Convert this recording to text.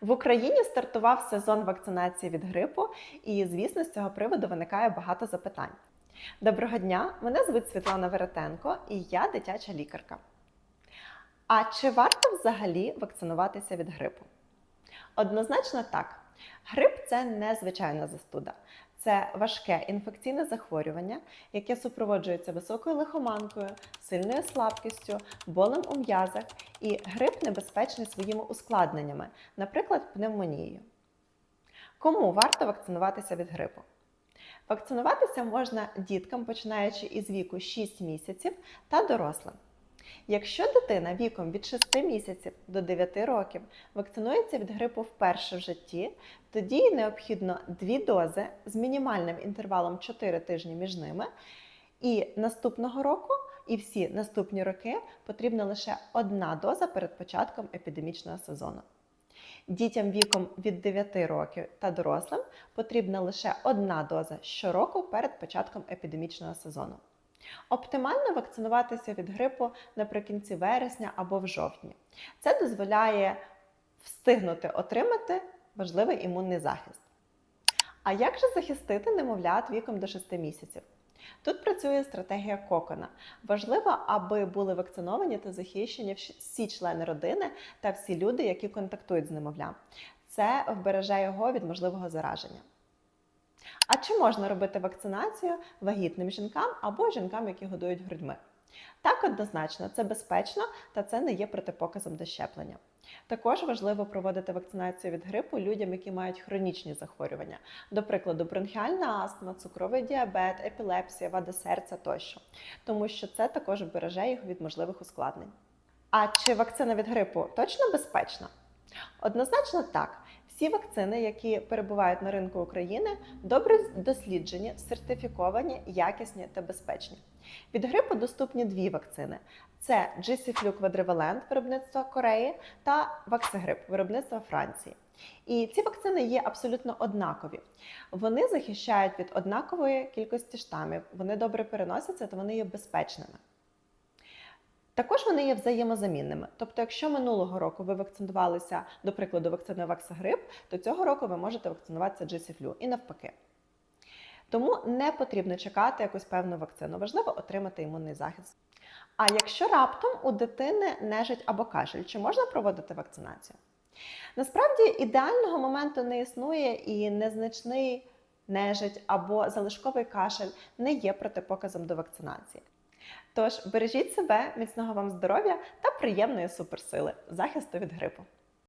В Україні стартував сезон вакцинації від грипу, і, звісно, з цього приводу виникає багато запитань. Доброго дня! Мене звуть Світлана Веретенко і я дитяча лікарка. А чи варто взагалі вакцинуватися від грипу? Однозначно так. Грип це не звичайна застуда. Це важке інфекційне захворювання, яке супроводжується високою лихоманкою, сильною слабкістю, болем у м'язах, і грип небезпечний своїми ускладненнями, наприклад, пневмонією. Кому варто вакцинуватися від грипу? Вакцинуватися можна діткам, починаючи із віку 6 місяців та дорослим. Якщо дитина віком від 6 місяців до 9 років вакцинується від грипу вперше в житті, тоді їй необхідно дві дози з мінімальним інтервалом 4 тижні між ними. І наступного року, і всі наступні роки потрібна лише одна доза перед початком епідемічного сезону. Дітям віком від 9 років та дорослим потрібна лише одна доза щороку перед початком епідемічного сезону. Оптимально вакцинуватися від грипу наприкінці вересня або в жовтні. Це дозволяє встигнути отримати важливий імунний захист. А як же захистити немовлят віком до 6 місяців? Тут працює стратегія кокона. Важливо, аби були вакциновані та захищені всі члени родини та всі люди, які контактують з немовлям. Це вбереже його від можливого зараження. А чи можна робити вакцинацію вагітним жінкам або жінкам, які годують грудьми? Так, однозначно, це безпечно та це не є протипоказом до щеплення. Також важливо проводити вакцинацію від грипу людям, які мають хронічні захворювання, до прикладу, бронхіальна астма, цукровий діабет, епілепсія, вада серця тощо, тому що це також вбереже їх від можливих ускладнень. А чи вакцина від грипу точно безпечна? Однозначно так. Всі вакцини, які перебувають на ринку України, добре досліджені, сертифіковані, якісні та безпечні. Від грипу доступні дві вакцини: це GC-Flu Quadrivalent виробництва Кореї та Vaxigriп виробництва Франції. І ці вакцини є абсолютно однакові. Вони захищають від однакової кількості штамів, вони добре переносяться та вони є безпечними. Також вони є взаємозамінними. Тобто, якщо минулого року ви вакцинувалися, до прикладу, вакциною Ваксагрип, то цього року ви можете вакцинуватися GC-Flu і навпаки. Тому не потрібно чекати якусь певну вакцину. Важливо отримати імунний захист. А якщо раптом у дитини нежить або кашель, чи можна проводити вакцинацію? Насправді ідеального моменту не існує і незначний нежить або залишковий кашель не є протипоказом до вакцинації. Тож бережіть себе, міцного вам здоров'я та приємної суперсили захисту від грипу.